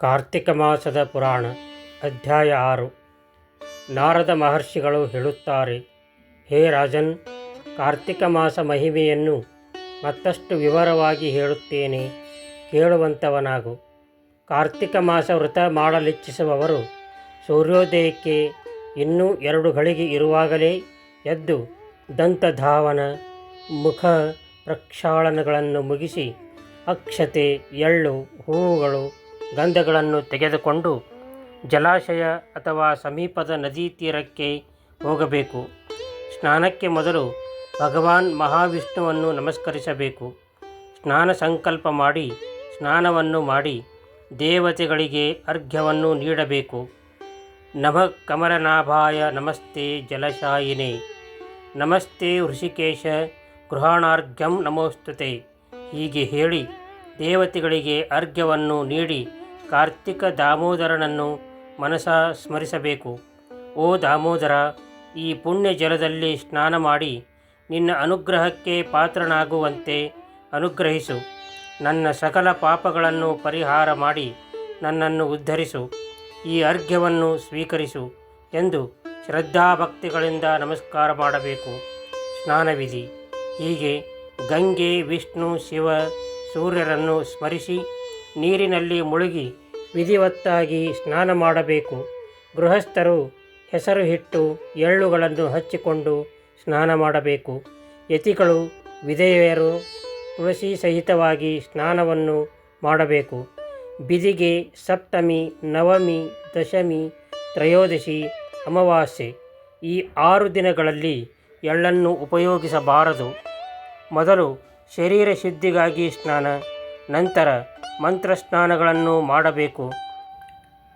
ಕಾರ್ತಿಕ ಮಾಸದ ಪುರಾಣ, ಅಧ್ಯಾಯ ಆರು. ನಾರದ ಮಹರ್ಷಿಗಳು ಹೇಳುತ್ತಾರೆ, ಹೇ ರಾಜನ್, ಕಾರ್ತಿಕ ಮಾಸ ಮಹಿಮೆಯನ್ನು ಮತ್ತಷ್ಟು ವಿವರವಾಗಿ ಹೇಳುತ್ತೇನೆ ಕೇಳುವಂಥವನಾಗು ಕಾರ್ತಿಕ ಮಾಸ ವ್ರತ ಮಾಡಲಿಚ್ಛಿಸುವವರು ಸೂರ್ಯೋದಯಕ್ಕೆ ಇನ್ನೂ ಎರಡು ಗಳಿಗೆ ಇರುವಾಗಲೇ ಎದ್ದು ದಂತಧಾವನ, ಮುಖ ಪ್ರಕ್ಷಾಳನಗಳನ್ನು ಮುಗಿಸಿ ಅಕ್ಷತೆ, ಎಳ್ಳು, ಹೂವುಗಳು ಗಂಧಗಳನ್ನು ತೆಗೆದುಕೊಂಡು ಜಲಾಶಯ ಅಥವಾ ಸಮೀಪದ ನದಿ ತೀರಕ್ಕೆ ಹೋಗಬೇಕು. ಸ್ನಾನಕ್ಕೆ ಮೊದಲು ಭಗವಾನ್ ಮಹಾವಿಷ್ಣುವನ್ನು ನಮಸ್ಕರಿಸಬೇಕು. ಸ್ನಾನ ಸಂಕಲ್ಪ ಮಾಡಿ, ಸ್ನಾನವನ್ನು ಮಾಡಿ ದೇವತೆಗಳಿಗೆ ಅರ್ಘ್ಯವನ್ನು ನೀಡಬೇಕು. ನಭ ಕಮಲನಾಭಾಯ ನಮಸ್ತೆ ಜಲಶಾಯಿನೇ. ನಮಸ್ತೆ ಋಷಿಕೇಶ ಗೃಹಾಣಾರ್ಘ್ಯಂ ನಮೋಸ್ತುತೆ. ಹೀಗೆ ಹೇಳಿ ದೇವತೆಗಳಿಗೆ ಅರ್ಘ್ಯವನ್ನು ನೀಡಿ ಕಾರ್ತಿಕ ದಾಮೋದರನನ್ನು ಮನಸ ಸ್ಮರಿಸಬೇಕು. ಓ ದಾಮೋದರ, ಈ ಪುಣ್ಯ ಜಲದಲ್ಲಿ ಸ್ನಾನ ಮಾಡಿ ನಿನ್ನ ಅನುಗ್ರಹಕ್ಕೆ ಪಾತ್ರನಾಗುವಂತೆ ಅನುಗ್ರಹಿಸು. ನನ್ನ ಸಕಲ ಪಾಪಗಳನ್ನು ಪರಿಹಾರ ಮಾಡಿ ನನ್ನನ್ನು ಉದ್ಧರಿಸು. ಈ ಅರ್ಘ್ಯವನ್ನು ಸ್ವೀಕರಿಸು ಎಂದು ಶ್ರದ್ಧಾಭಕ್ತಿಗಳಿಂದ ನಮಸ್ಕಾರ ಮಾಡಬೇಕು. ಸ್ನಾನವಿಧಿ. ಹೀಗೆ ಗಂಗೆ, ವಿಷ್ಣು, ಶಿವ ಸೂರ್ಯರನ್ನು ಸ್ಮರಿಸಿ ನೀರಿನಲ್ಲಿ ಮುಳುಗಿ ವಿಧಿವತ್ತಾಗಿ ಸ್ನಾನ ಮಾಡಬೇಕು. ಗೃಹಸ್ಥರು ಹೆಸರು ಹಿಟ್ಟು ಎಳ್ಳುಗಳನ್ನು ಹಚ್ಚಿಕೊಂಡು ಸ್ನಾನ ಮಾಡಬೇಕು. ಯತಿಗಳು, ವಿಧೇಯರು ತುಳಸಿ ಸಹಿತವಾಗಿ ಸ್ನಾನವನ್ನು ಮಾಡಬೇಕು. ಬಿದಿಗೆ ಸಪ್ತಮಿ, ನವಮಿ, ದಶಮಿ, ತ್ರಯೋದಶಿ, ಅಮಾವಾಸ್ಯೆ ಈ ಆರು ದಿನಗಳಲ್ಲಿ ಎಳ್ಳನ್ನು ಉಪಯೋಗಿಸಬಾರದು. ಮೊದಲು ಶರೀರ ಶುದ್ಧಿಗಾಗಿ ಸ್ನಾನ, ನಂತರ ಮಂತ್ರ ಸ್ನಾನಗಳನ್ನು ಮಾಡಬೇಕು.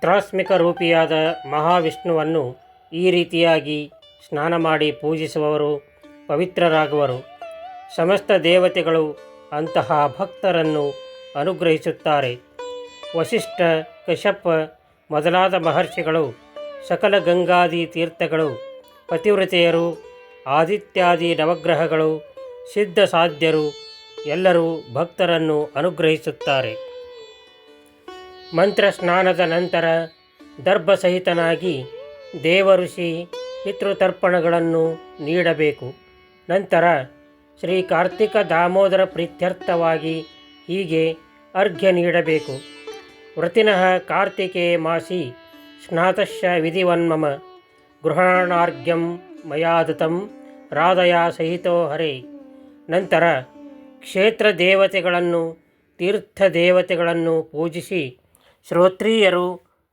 ತ್ರಾಸ್ಮಿಕ ರೂಪಿಯಾದ ಮಹಾವಿಷ್ಣುವನ್ನು ಈ ರೀತಿಯಾಗಿ ಸ್ನಾನ ಮಾಡಿ ಪೂಜಿಸುವವರು ಪವಿತ್ರರಾಗುವರು. ಸಮಸ್ತ ದೇವತೆಗಳು ಅಂತಹ ಭಕ್ತರನ್ನು ಅನುಗ್ರಹಿಸುತ್ತಾರೆ. ವಶಿಷ್ಠ ಕಶ್ಯಪ ಮೊದಲಾದ ಮಹರ್ಷಿಗಳು, ಸಕಲ ಗಂಗಾದಿ ತೀರ್ಥಗಳು, ಪತಿವ್ರತೆಯರು, ಆದಿತ್ಯಾದಿ ನವಗ್ರಹಗಳು ಸಿದ್ಧ ಸಾಧ್ಯರು ಎಲ್ಲರೂ ಭಕ್ತರನ್ನು ಅನುಗ್ರಹಿಸುತ್ತಾರೆ. ಮಂತ್ರ ಸ್ನಾನದ ನಂತರ ದರ್ಭಸಹಿತನಾಗಿ ದೇವಋಷಿ ಪಿತೃತರ್ಪಣಗಳನ್ನು ನೀಡಬೇಕು. ನಂತರ ಶ್ರೀ ಕಾರ್ತಿಕ ದಾಮೋದರ ಪ್ರೀತ್ಯರ್ಥವಾಗಿ ಹೀಗೆ ಅರ್ಘ್ಯ ನೀಡಬೇಕು. ವೃತಿನಃ ಕಾರ್ತಿಕೇ ಮಾಸಿ ಸ್ನಾತಶ್ಯ ವಿಧಿವನ್ಮಮ ಗೃಹಾಣಾರ್ಘ್ಯಂ ಮಯಾದತಂ ರಾಧಯಾ ಸಹಿತೋ ಹರೇ. ನಂತರ ಕ್ಷೇತ್ರ ದೇವತೆಗಳನ್ನು ತೀರ್ಥ ದೇವತೆಗಳನ್ನು ಪೂಜಿಸಿ ಶ್ರೋತ್ರಿಯರು,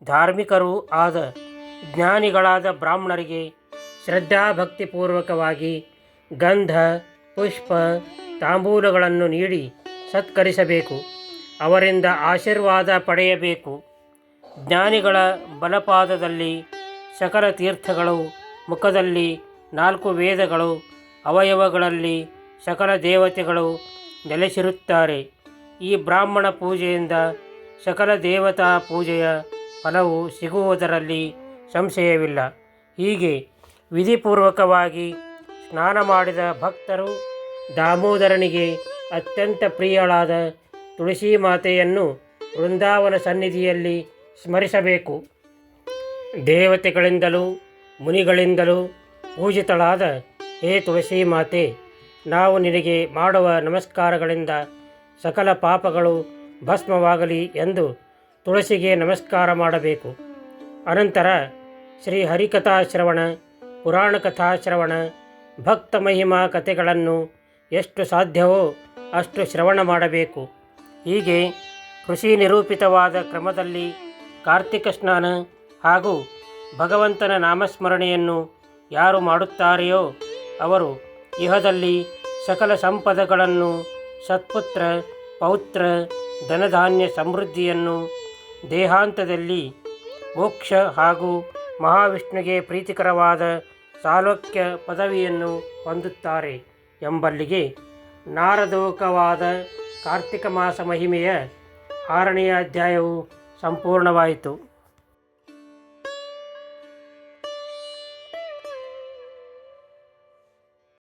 ಧಾರ್ಮಿಕರೂ ಆದ ಜ್ಞಾನಿಗಳಾದ ಬ್ರಾಹ್ಮಣರಿಗೆ ಶ್ರದ್ಧಾಭಕ್ತಿಪೂರ್ವಕವಾಗಿ ಗಂಧ, ಪುಷ್ಪ, ತಾಂಬೂಲಗಳನ್ನು ನೀಡಿ ಸತ್ಕರಿಸಬೇಕು. ಅವರಿಂದ ಆಶೀರ್ವಾದ ಪಡೆಯಬೇಕು. ಜ್ಞಾನಿಗಳ ಬಲಪಾದದಲ್ಲಿ ಸಕಲ ತೀರ್ಥಗಳು ಮುಖದಲ್ಲಿ ನಾಲ್ಕು ವೇದಗಳು, ಅವಯವಗಳಲ್ಲಿ ಸಕಲ ದೇವತೆಗಳು ನೆಲೆಸಿರುತ್ತಾರೆ. ಈ ಬ್ರಾಹ್ಮಣ ಪೂಜೆಯಿಂದ ಸಕಲ ದೇವತಾ ಪೂಜೆಯ ಫಲವು ಸಿಗುವುದರಲ್ಲಿ ಸಂಶಯವಿಲ್ಲ. ಹೀಗೆ ವಿಧಿಪೂರ್ವಕವಾಗಿ ಸ್ನಾನ ಮಾಡಿದ ಭಕ್ತರು ದಾಮೋದರನಿಗೆ ಅತ್ಯಂತ ಪ್ರಿಯಳಾದ ತುಳಸಿ ಮಾತೆಯನ್ನು ವೃಂದಾವನ ಸನ್ನಿಧಿಯಲ್ಲಿ ಸ್ಮರಿಸಬೇಕು. ದೇವತೆಗಳಿಂದಲೂ ಮುನಿಗಳಿಂದಲೂ ಪೂಜಿತಳಾದ ಹೇ ತುಳಸಿ ಮಾತೆ ನಾವು ನಿನಗೆ ಮಾಡುವ ನಮಸ್ಕಾರಗಳಿಂದ ಸಕಲ ಪಾಪಗಳು ಭಸ್ಮವಾಗಲಿ ಎಂದು ತುಳಸಿಗೆ ನಮಸ್ಕಾರ ಮಾಡಬೇಕು. ಅನಂತರ ಶ್ರೀ ಹರಿಕಥಾಶ್ರವಣ ಪುರಾಣ ಕಥಾಶ್ರವಣ ಭಕ್ತ ಮಹಿಮಾ ಕಥೆಗಳನ್ನು ಎಷ್ಟು ಸಾಧ್ಯವೋ ಅಷ್ಟು ಶ್ರವಣ ಮಾಡಬೇಕು. ಹೀಗೆ ಕೃಷಿ ನಿರೂಪಿತವಾದ ಕ್ರಮದಲ್ಲಿ ಕಾರ್ತಿಕ ಸ್ನಾನ ಹಾಗೂ ಭಗವಂತನ ನಾಮಸ್ಮರಣೆಯನ್ನು ಯಾರು ಮಾಡುತ್ತಾರೆಯೋ ಅವರು ಇಹದಲ್ಲಿ ಸಕಲ ಸಂಪದಗಳನ್ನು ಸತ್ಪುತ್ರ, ಪೌತ್ರ, ಧನಧಾನ್ಯ ಸಮೃದ್ಧಿಯನ್ನು ದೇಹಾಂತದಲ್ಲಿ ಮೋಕ್ಷ ಹಾಗೂ ಮಹಾವಿಷ್ಣುಗೆ ಪ್ರೀತಿಕರವಾದ ಸಾಲೋಕ್ಯ ಪದವಿಯನ್ನು ಹೊಂದುತ್ತಾರೆ ಎಂಬಲ್ಲಿಗೆ ನಾರದೋಕವಾದ ಕಾರ್ತಿಕ ಮಾಸ ಮಹಿಮೆಯ ಆರನೆಯ ಅಧ್ಯಾಯವು ಸಂಪೂರ್ಣವಾಯಿತು.